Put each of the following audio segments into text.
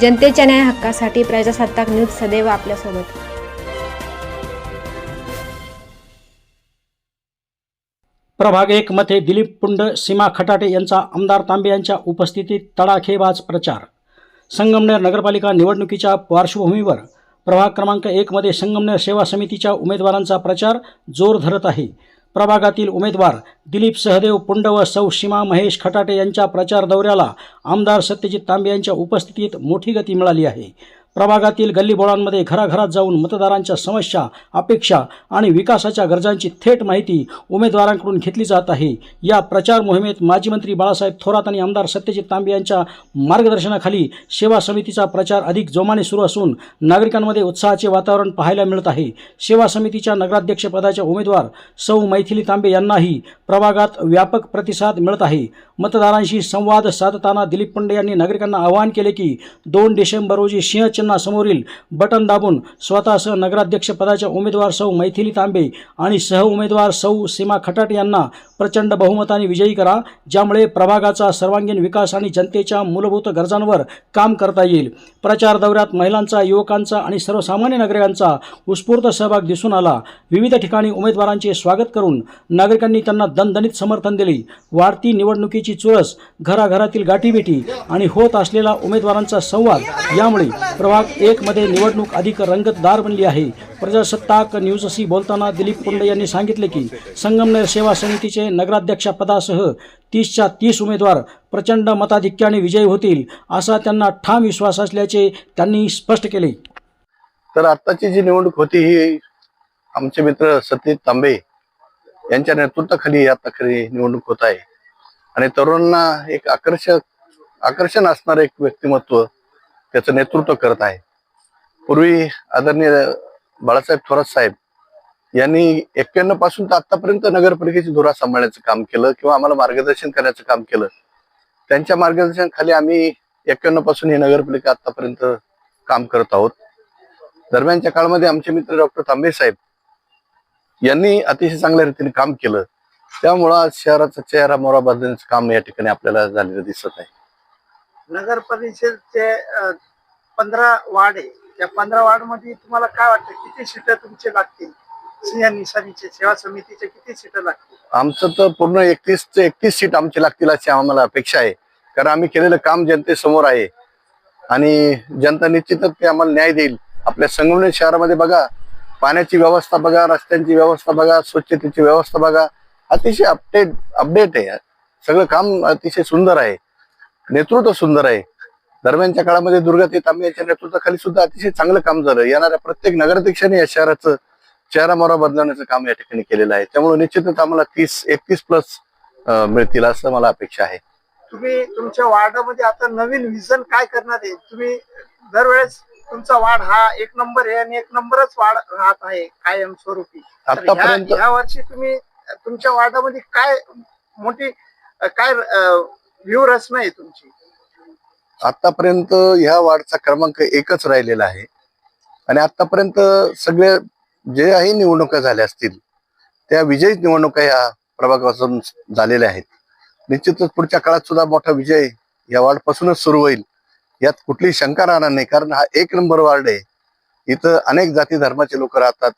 जनतेच्या न्याय हक्कासाठी प्रजासत्ताक न्यूज सदैव आपल्यासोबत. प्रभाग एक मध्ये दिलीप पुंड सीमा खटाटे यांचा आमदार तांबे यांच्या उपस्थितीत तडाखेबाज प्रचार. संगमनेर नगरपालिका निवडणुकीच्या पार्श्वभूमीवर प्रभाग क्रमांक एकमध्ये संगमनेर सेवा समितीच्या उमेदवारांचा प्रचार जोर धरत आहे. प्रभागातील उमेदवार दिलीप सहदेव पुंड व सौ सीमा महेश खटाटे यांच्या प्रचार दौऱ्याला आमदार सत्यजित तांबे यांच्या उपस्थितीत मोठी गती मिळाली आहे. प्रभागातील गल्लीबोळांमध्ये घराघरात जाऊन मतदारांच्या समस्या अपेक्षा आणि विकासाच्या गरजांची थेट माहिती उमेदवारांकडून घेतली जात आहे. या प्रचार मोहिमेत माजी मंत्री बाळासाहेब थोरात आणि आमदार सत्यजित तांबे यांच्या मार्गदर्शनाखाली सेवा समितीचा प्रचार अधिक जोमाने सुरू असून नागरिकांमध्ये उत्साहाचे वातावरण पाहायला मिळत आहे. सेवा समितीच्या नगराध्यक्षपदाच्या उमेदवार सौ मैथिली तांबे यांनाही प्रभागात व्यापक प्रतिसाद मिळत आहे. मतदारांशी संवाद साधताना दिलीप पंडे यांनी नागरिकांना आवाहन केले की दोन डिसेंबर रोजी सिंहचिन्हासमोरील बटन दाबून स्वतःसह नगराध्यक्षपदाच्या उमेदवार सौ मैथिली तांबे आणि सह उमेदवार सौ सीमा खटाट यांना प्रचंड बहुमताने विजयी करा ज्यामुळे प्रभागाचा सर्वांगीण विकास आणि जनतेच्या मूलभूत गरजांवर काम करता येईल. प्रचार दौऱ्यात महिलांचा युवकांचा आणि सर्वसामान्य नागरिकांचा उत्स्फूर्त सहभाग दिसून आला. विविध ठिकाणी उमेदवारांचे स्वागत करून नागरिकांनी त्यांना दणदणीत समर्थन दिले. वाढती निवडणुकीची चुरस घराघरातील गाठीभेटी आणि होत असलेला उमेदवारांचा संवाद यामुळे प्रभाग एकमध्ये निवडणूक अधिक रंगतदार बनली आहे. प्रजासत्ताक न्यूजशी बोलताना दिलीप पुंडे यांनी सांगितले की संगमनेर सेवा समितीचे नगराध्यक्षपदासह तीसच्या तीस उमेदवार प्रचंड मताधिक्याने विजयी होतील असा त्यांना ठाम विश्वास असल्याचे त्यांनी स्पष्ट केले. तर आत्ताची जी निवडणूक होती ही आमचे मित्र सतीश तांबे यांच्या नेतृत्वाखाली आता खरी निवडणूक होत आहे. आणि तरुणांना एक आकर्षक आकर्षण असणारं एक व्यक्तिमत्व त्याचं नेतृत्व करत आहे. पूर्वी आदरणीय बाळासाहेब थोरात साहेब यांनी एक्क्याण्णवपासून तर आतापर्यंत नगरपालिकेची धुरा सांभाळण्याचं काम केलं किंवा आम्हाला मार्गदर्शन करण्याचं काम केलं. त्यांच्या मार्गदर्शनाखाली आम्ही एक्क्याण्णवपासून ही नगरपालिका आतापर्यंत काम करत आहोत. दरम्यानच्या काळामध्ये आमचे मित्र डॉक्टर तांबे साहेब यांनी अतिशय चांगल्या रीतीने काम केलं. त्यामुळं आज शहराचा चेहरा मोरा बदलण्याचं काम या ठिकाणी आपल्याला झालेलं दिसत आहे. नगर परिषदचे पंधरा वार्ड आहे. त्या पंधरा वार्डमध्ये तुम्हाला काय वाटतं किती सीट तुमचे लागतील? सिंह निशाणीचे सेवा समितीचे किती सीट लागतील? आमचं तर पूर्ण एकतीस ते एकतीस सीट आमची लागतील अशी आम्हाला अपेक्षा आहे. कारण आम्ही केलेलं काम जनतेसमोर आहे. आणि जनता निश्चितच ते आम्हाला न्याय देईल. आपल्या संगमनेर शहरामध्ये बघा पाण्याची व्यवस्था बघा रस्त्यांची व्यवस्था बघा स्वच्छतेची व्यवस्था बघा अतिशय अपडेट अपडेट आहे. सगळं काम अतिशय सुंदर आहे. नेतृत्व सुंदर आहे. दरम्यानच्या काळामध्ये दुर्गाते तांबे यांच्या नेतृत्वाखाली सुद्धा अतिशय चांगलं काम झालं. येणाऱ्या प्रत्येक नगराध्यक्षाने या शहराचं चेहरा मोहरा बदलवण्याचं काम या ठिकाणी केलेलं आहे. त्यामुळे निश्चितच आम्हाला तीस एकतीस प्लस मिळतील असं मला अपेक्षा आहे. तुम्ही तुमच्या वार्डामध्ये आता नवीन विजन काय करणार आहे? तुम्ही दरवेळेस तुमचा वार्ड हा एक नंबर आहे आणि एक नंबरच वाढ राहत आहे कायम स्वरूपी तर ह्या- आतापर्यंत ह्या वर्षी तुम्ही तुमच्या वार्डामध्ये काय मोठी काय व्ह्यू रचना आहे तुमची? आतापर्यंत ह्या वार्डचा क्रमांक एकच राहिलेला आहे. आणि आतापर्यंत सगळे जे काही निवडणुका झाल्या असतील त्या विजयी निवडणुका ह्या प्रभागापासून झालेल्या आहेत. निश्चितच पुढच्या काळात सुद्धा मोठा विजय या वार्ड पासूनच सुरू होईल यात कुठलीही शंका राहणार नाही कारण हा एक नंबर वार्ड आहे. इथं अनेक जाती धर्माचे लोक राहतात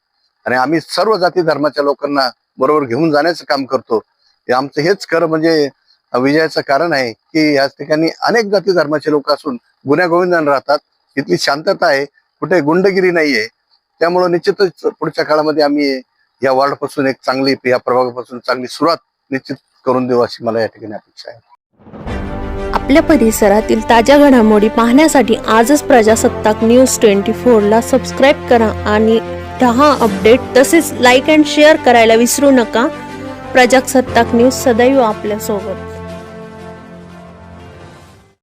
आणि आम्ही सर्व जाती धर्माच्या लोकांना बरोबर घेऊन जाण्याचं काम करतो. आमचं हेच खरं म्हणजे विजयाचं कारण आहे की याच ठिकाणी अनेक जाती धर्माचे लोक असून गुन्ह्यागोविंदान राहतात. इथली शांतता आहे. कुठे गुंडगिरी नाहीये. त्यामुळं निश्चितच पुढच्या काळामध्ये आम्ही या वॉर्डपासून एक चांगली या प्रभागापासून चांगली सुरुवात निश्चित करून देऊ अशी मला या ठिकाणी अपेक्षा आहे. आपल्या परिसरातील ताज्या घडामोडी पाहण्यासाठी आजच प्रजासत्ताक न्यूज ट्वेंटी फोरला सबस्क्राईब करा आणि दहा अपडेट तसेच लाईक अँड शेअर करायला विसरू नका. प्रजासत्ताक न्यूज सदैव आपल्यासोबत.